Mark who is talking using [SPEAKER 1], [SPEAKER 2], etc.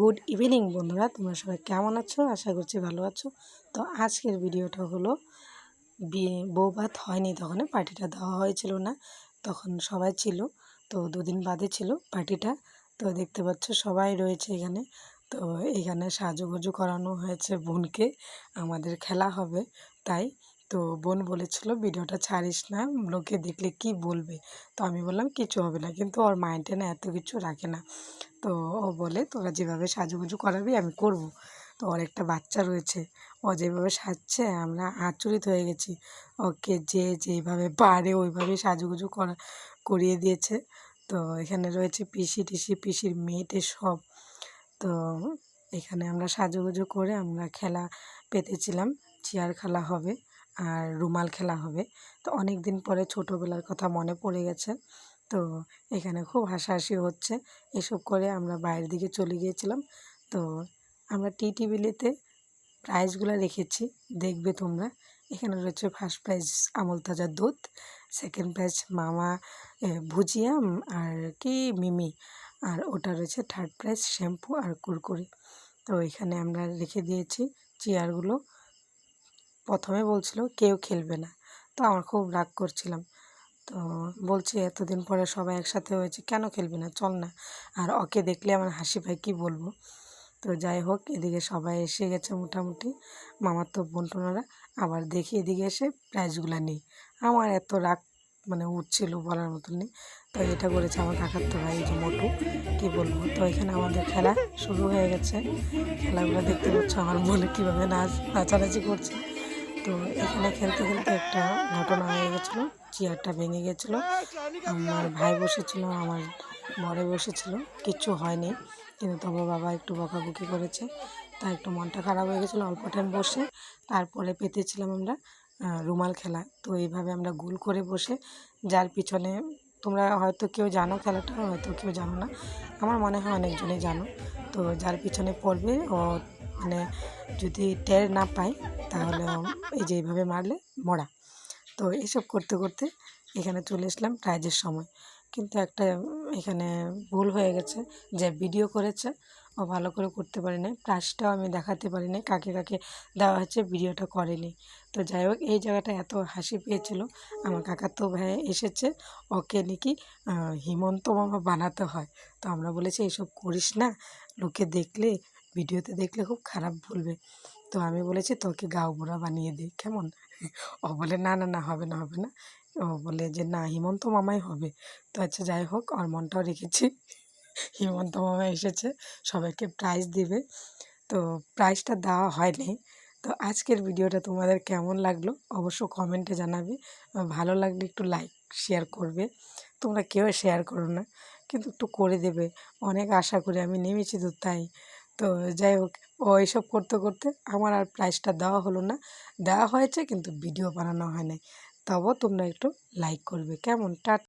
[SPEAKER 1] Good evening বন্ধুরা, তোমরা সবাই কেমন আছো? আশা করছি ভালো আছো। তো আজকের ভিডিওটা হলো, বিয়ে বৌভাত হয়নি তখন, পার্টিটা দেওয়া হয়েছিল না, তখন সবাই ছিল, তো দুদিন বাদে ছিল পার্টিটা। তো দেখতে পাচ্ছ সবাই রয়েছে এখানে, তো এখানে সাজুগুজু করানো হয়েছে বোনকে, আমাদের খেলা হবে, তাই তো বোন বলেছিল, ভিডিওটা ছাড়িস না, লোকে দেখলে কি বলবে? তো আমি বললাম, কিছু হবে না। কিন্তু ওর মাইন্ডে না এত কিছু রাখে না। তো ও বলে, তোরা যেভাবে সাজুগুজু করাবি, আমি করব। তো ওর একটা বাচ্চা রয়েছে, ও যেভাবে সাজছে, আমরা আচরিত হয়ে গেছি। ওকে যে যেভাবে পারে, ওইভাবেই সাজুগুজু করা, করিয়ে দিয়েছে। তো এখানে রয়েছে পিসি টিসি, পিসির মেয়েটে সব। তো এখানে আমরা সাজুগুজু করে আমরা খেলা পেতেছিলাম, চেয়ার খেলা হবে। আর রুমাল খেলা হবে। তো অনেক দিন পরে ছোটোবেলার কথা মনে পড়ে গেছে। তো এখানে খুব হাসাহাসি হচ্ছে। এসব করে আমরা বাইরের দিকে চলে গিয়েছিলাম। তো আমরা টি টিভিলিতে প্রাইজগুলো রেখেছি। দেখবে তোমরা। এখানে রয়েছে ফার্স্ট প্রাইজ আমল তাজা দুধ, সেকেন্ড প্রাইজ মামা ভুজিয়া আর কি মিমি। আর ওটা রয়েছে থার্ড প্রাইজ শ্যাম্পু আর কুরকুরি। তো এখানে আমরা রেখে দিয়েছি চেয়ারগুলো। প্রথমে বলছিল, কেউ খেলবে না। তো আমার খুব রাগ করছিলাম। তো বলছি, এতদিন পরে সবাই একসাথে হয়েছে, কেন খেলবি না? চল না। আর ওকে দেখলে আমার হাসি পায়, কী বলব? তো যাই হোক, এদিকে সবাই এসে গেছে মোটামুটি। মামার তো বোনটোনারা আবার দেখি এদিকে এসে প্রাইজগুলো নেই। আমার এত রাগ মানে উঠছিল বলার মতন নেই। তো এটা করেছে আমার কাকাতো ভাই যে মোটু, কী বলব? তো এখানে আমাদের খেলা শুরু হয়ে গেছে। খেলাগুলো দেখতে পাচ্ছ আমার মনে কীভাবে নাচ নাচানাচি করছে। তো এখানে খেলতে খেলতে একটা ঘটনা হয়ে গেছিল, চেয়ারটা ভেঙে গেছিল। আমার ভাই বসেছিল, আমার বরে বসেছিল, কিচ্ছু হয়নি। কিন্তু তবু বাবা একটু বকাবকি করেছে তা একটু মনটা খারাপ হয়ে গেছিল অল্প টাইম বসে। তারপরে পেতেছিলাম আমরা রুমাল খেলা। তো এইভাবে আমরা গোল করে বসে, যার পিছনে তোমরা হয়তো কেউ জানো খেলাটা, হয়তো কেউ জানো না। আমার মনে হয় অনেকজনই জানো। তো যার পিছনে পড়বে, ও মানে যদি টের না পায় তাহলে এই যে এইভাবে মারলে মরা। তো এসব করতে করতে এখানে চলে আসলাম প্রাইজের সময়। কিন্তু একটা এখানে ভুল হয়ে গেছে, যে ভিডিও করেছে, ও ভালো করে করতে পারি প্রাইজটাও আমি দেখাতে পারি নাই কাকে কাকে দেওয়া হচ্ছে ভিডিওটা করেনি। তো যাই হোক, এই জায়গাটা এত হাসি পেয়েছিল। আমার কাকার তো ভাই এসেছে, ওকে নাকি হিমন্ত মামা বানাতে হয়। তো আমরা বলেছি, এইসব করিস না, লোকে দেখলে ভিডিওতে দেখলে খুব খারাপ বলবে। তো আমি বলেছি, তোকে গাও বুড়া বানিয়ে দিই কেমন? ও বলে, না না না, হবে না হবে না। ও বলে যে, না, হিমন্ত মামাই হবে। তো আচ্ছা যাই হোক, ওর মনটাও রেখেছি। হিমন্ত মামা এসেছে, সবাইকে প্রাইজ দিবে। তো প্রাইজটা দেওয়া হয়নি। তো আজকের ভিডিওটা তোমাদের কেমন লাগল অবশ্য কমেন্টে জানাবে। ভালো লাগলে একটু লাইক শেয়ার করবে। তোমরা কেউ শেয়ার করো না, কিন্তু একটু করে দেবে। অনেক আশা করে আমি নেমেছি তো তাই। তো যাই হোক, ও এইসব করতে করতে আমার আর প্রাইসটা দেওয়া হলো না। দেওয়া হয়েছে কিন্তু ভিডিও বানানো হয় নাই তবুও তোমরা একটু লাইক করবে। কেমন? টা